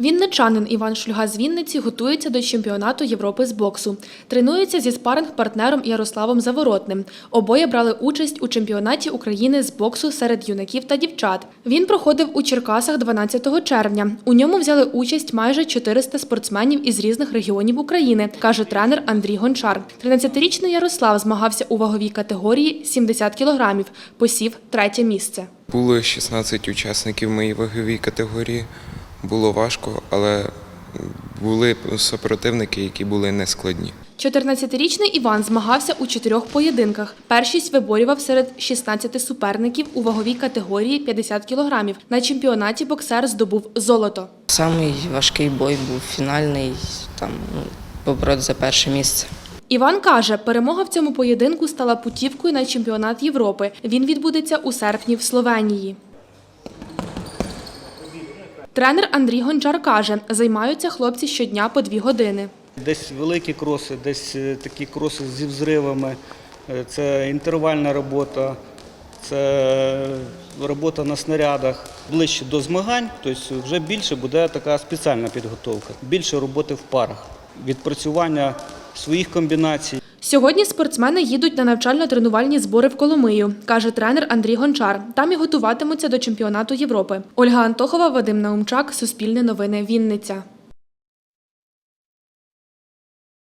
Вінничанин Іван Шульга з Вінниці готується до чемпіонату Європи з боксу. Тренується зі спаринг-партнером Ярославом Заворотним. Обоє брали участь у чемпіонаті України з боксу серед юнаків та дівчат. Він проходив у Черкасах 12 червня. У ньому взяли участь майже 400 спортсменів із різних регіонів України, каже тренер Андрій Гончар. 13-річний Ярослав змагався у ваговій категорії 70 кілограмів, посів третє місце. Було 16 учасників моїй ваговій категорії. Було важко, але були супротивники, які були нескладні. 14-річний Іван змагався у чотирьох поєдинках. Першість виборював серед 16 суперників у ваговій категорії 50 кілограмів. На чемпіонаті боксер здобув золото. Самий важкий бой був фінальний, там ну, побороть за перше місце. Іван каже, перемога в цьому поєдинку стала путівкою на чемпіонат Європи. Він відбудеться у серпні в Словенії. Тренер Андрій Гончар каже, займаються хлопці щодня по дві години. Десь великі кроси, десь е, такі кроси зі взривами. Е, Це інтервальна робота, це робота на снарядах. Ближче до змагань, тобто вже більше буде така спеціальна підготовка, більше роботи в парах, відпрацювання своїх комбінацій. Сьогодні спортсмени їдуть на навчально-тренувальні збори в Коломию, каже тренер Андрій Гончар. Там і готуватимуться до чемпіонату Європи. Ольга Антохова, Вадим Наумчак, Суспільне новини, Вінниця.